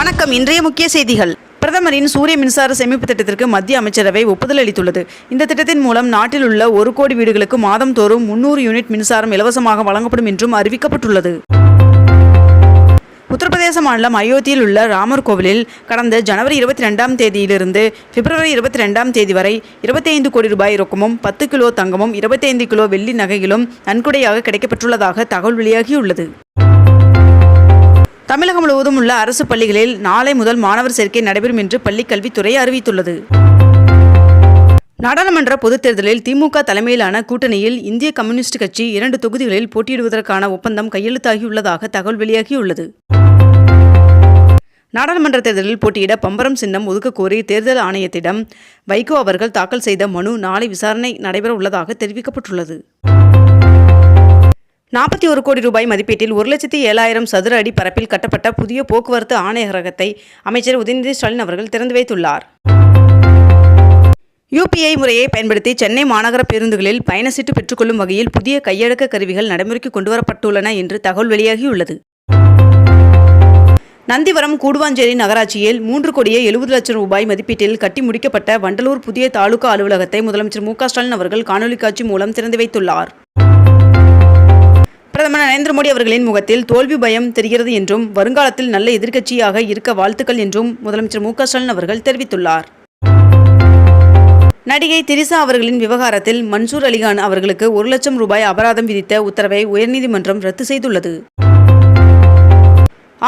வணக்கம். இன்றைய முக்கிய செய்திகள். பிரதமரின் சூரிய மின்சார சேமிப்பு திட்டத்திற்கு மத்திய அமைச்சரவை ஒப்புதல் அளித்துள்ளது. இந்த திட்டத்தின் மூலம் நாட்டில் உள்ள ஒரு கோடி வீடுகளுக்கு மாதம் தோறும் முன்னூறு யூனிட் மின்சாரம் இலவசமாக வழங்கப்படும் என்றும் அறிவிக்கப்பட்டுள்ளது. உத்தரப்பிரதேச மாநிலம் அயோத்தியில் உள்ள ராமர் கோவிலில் கடந்த ஜனவரி இருபத்தி ரெண்டாம் தேதியிலிருந்து பிப்ரவரி இருபத்தி ரெண்டாம் தேதி வரை இருபத்தைந்து கோடி ரூபாய் ரொக்கமும் பத்து கிலோ தங்கமும் இருபத்தைந்து கிலோ வெள்ளி நகைகளும் நன்கொடையாக கிடைக்கப்பட்டுள்ளதாக தகவல் வெளியாகியுள்ளது. தமிழகம் முழுவதும் உள்ள அரசு பள்ளிகளில் நாளை முதல் மாணவர் சேர்க்கை நடைபெறும் என்று பள்ளிக்கல்வித்துறை அறிவித்துள்ளது. நாடாளுமன்ற பொதுத் தேர்தலில் திமுக தலைமையிலான கூட்டணியில் இந்திய கம்யூனிஸ்ட் கட்சி இரண்டு தொகுதிகளில் போட்டியிடுவதற்கான ஒப்பந்தம் கையெழுத்தாகியுள்ளதாக தகவல் வெளியாகியுள்ளது. நாடாளுமன்ற தேர்தலில் போட்டியிட பம்பரம் சின்னம் ஒதுக்கக்கோரி தேர்தல் ஆணையத்திடம் வைகோ அவர்கள் தாக்கல் செய்த மனு நாளை விசாரணை நடைபெற உள்ளதாக தெரிவிக்கப்பட்டுள்ளது. நாற்பத்தி ஒரு கோடி ரூபாய் மதிப்பீட்டில் ஒரு லட்சத்தி ஏழாயிரம் சதுர அடி பரப்பில் கட்டப்பட்ட புதிய போக்குவரத்து ஆணையரகத்தை அமைச்சர் உதயநிதி ஸ்டாலின் அவர்கள் திறந்து வைத்துள்ளார். யுபிஐ முறையை பயன்படுத்தி சென்னை மாநகர பேருந்துகளில் பயணச்சீட்டு பெற்றுக்கொள்ளும் வகையில் புதிய கையடக்க கருவிகள் நடைமுறைக்கு கொண்டுவரப்பட்டுள்ளன என்று தகவல் வெளியாகியுள்ளது. நந்திவரம் கூடுவாஞ்சேரி நகராட்சியில் மூன்று கோடியே எழுபது லட்சம் ரூபாய் மதிப்பீட்டில் கட்டி முடிக்கப்பட்ட வண்டலூர் புதிய தாலுகா அலுவலகத்தை முதலமைச்சர் மு க ஸ்டாலின் அவர்கள் காணொலி காட்சி மூலம் திறந்து வைத்துள்ளார். பிரதமர் நரேந்திர மோடி அவர்களின் முகத்தில் தோல்வி பயம் தெரிகிறது என்றும் வருங்காலத்தில் நல்ல எதிர்க்கட்சியாக இருக்க வாழ்த்துக்கள் என்றும் முதலமைச்சர் மு ஸ்டாலின் அவர்கள் தெரிவித்துள்ளார். நடிகை திரிசா அவர்களின் விவகாரத்தில் மன்சூர் அலிகான் அவர்களுக்கு ஒரு லட்சம் ரூபாய் அபராதம் விதித்த உத்தரவை உயர்நீதிமன்றம் ரத்து செய்துள்ளது.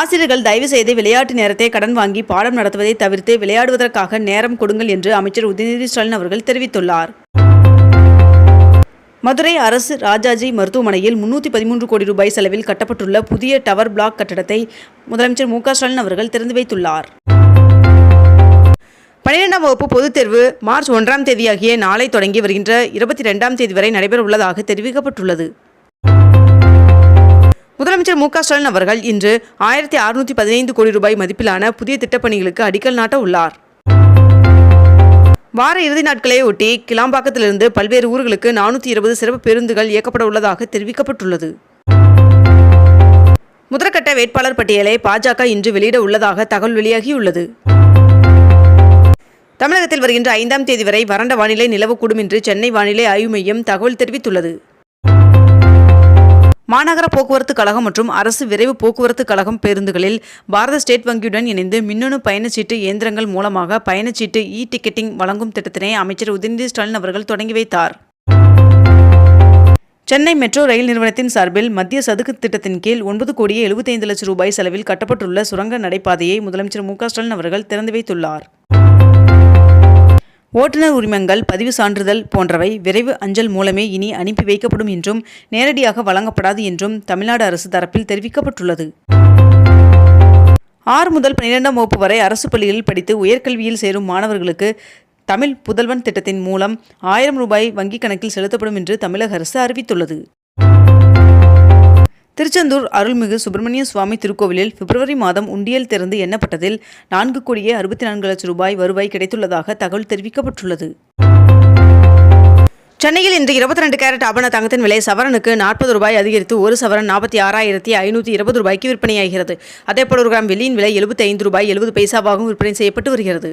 ஆசிரியர்கள் தயவு செய்து விளையாட்டு நேரத்தை கடன் வாங்கி பாடம் நடத்துவதை தவிர்த்து விளையாடுவதற்காக நேரம் கொடுங்கள் என்று அமைச்சர் உதயநிதி ஸ்டாலின் அவர்கள் தெரிவித்துள்ளார். மதுரை அரசு ராஜாஜி மருத்துவமனையில் முன்னூற்றி பதிமூன்று கோடி ரூபாய் செலவில் கட்டப்பட்டுள்ள புதிய டவர் பிளாக் கட்டடத்தை முதலமைச்சர் மு ஸ்டாலின் அவர்கள் திறந்து வைத்துள்ளார். பன்னிரெண்டாம் வகுப்பு பொதுத் தேர்வு மார்ச் ஒன்றாம் தேதியாகிய நாளை தொடங்கி வருகின்ற இருபத்தி ரெண்டாம் தேதி வரை நடைபெற உள்ளதாக தெரிவிக்கப்பட்டுள்ளது. முதலமைச்சர் மு ஸ்டாலின் அவர்கள் இன்று ஆயிரத்தி அறுநூற்றி பதினைந்து கோடி ரூபாய் மதிப்பிலான புதிய திட்டப்பணிகளுக்கு அடிக்கல் நாட்ட உள்ளார். வார இறுதி நாட்களை ஒட்டி கிளாம்பாக்கத்திலிருந்து பல்வேறு ஊர்களுக்கு நானூற்றி இருபது சிறப்பு பேருந்துகள் இயக்கப்பட உள்ளதாக தெரிவிக்கப்பட்டுள்ளது. முதற்கட்ட வேட்பாளர் பட்டியலை பாஜக இன்று வெளியிட உள்ளதாக தகவல் வெளியாகியுள்ளது. தமிழகத்தில் வருகின்ற ஐந்தாம் தேதி வரை வறண்ட வானிலை நிலவக்கூடும் என்று சென்னை வானிலை ஆய்வு மையம் தகவல் தெரிவித்துள்ளது. மாநகர போக்குவரத்து கழகம் மற்றும் அரசு விரைவு போக்குவரத்து கழகம் பேருந்துகளில் பாரத ஸ்டேட் வங்கியுடன் இணைந்து மின்னணு பயணச்சீட்டு இயந்திரங்கள் மூலமாக பயணச்சீட்டு இ டிக்கெட்டிங் வழங்கும் திட்டத்தினை அமைச்சர் உதயநிதி ஸ்டாலின் அவர்கள் தொடங்கி வைத்தார். சென்னை மெட்ரோ ரயில் நிறுவனத்தின் சார்பில் மத்திய சதுக்கு திட்டத்தின் கீழ் ஒன்பது கோடியே எழுபத்தைந்து லட்சம் ரூபாய் செலவில் கட்டப்பட்டுள்ள சுரங்க நடைபாதையை முதலமைச்சர் மு க ஸ்டாலின் அவர்கள் திறந்து வைத்துள்ளார். ஓட்டுநர் உரிமங்கள் பதிவு சான்றிதழ் போன்றவை விரைவு அஞ்சல் மூலமே இனி அனுப்பி வைக்கப்படும் என்றும் நேரடியாக வழங்கப்படாது என்றும் தமிழ்நாடு அரசு தரப்பில் தெரிவிக்கப்பட்டுள்ளது. ஆறு முதல் பன்னிரெண்டாம் வகுப்பு வரை அரசு பள்ளிகளில் படித்து உயர்கல்வியில் சேரும் மாணவர்களுக்கு தமிழ் புதல்வன் திட்டத்தின் மூலம் ஆயிரம் ரூபாய் வங்கிக் கணக்கில் செலுத்தப்படும் என்று தமிழக அரசு அறிவித்துள்ளது. திருச்செந்தூர் அருள்மிகு சுப்பிரமணிய சுவாமி திருக்கோவிலில் பிப்ரவரி மாதம் உண்டியல் திறந்து எண்ணப்பட்டதில் நான்கு கோடியே அறுபத்தி நான்கு லட்சம் ரூபாய் வருவாய் கிடைத்துள்ளதாக தகவல் தெரிவிக்கப்பட்டுள்ளது. சென்னையில் இன்று இருபத்தி ரெண்டு கேரட் ஆபண தங்கத்தின் விலை சவரனுக்கு நாற்பது ரூபாய் அதிகரித்து ஒரு சவரன் நாற்பத்தி ஆறாயிரத்தி ஐநூற்றி இருபது ரூபாய்க்கு விற்பனையாகிறது. அதேபோல் ஒரு கிராம் வெள்ளியின் விலை எழுபத்தி ஐந்து ரூபாய் எழுபது பைசாவாகவும் விற்பனை செய்யப்பட்டு வருகிறது.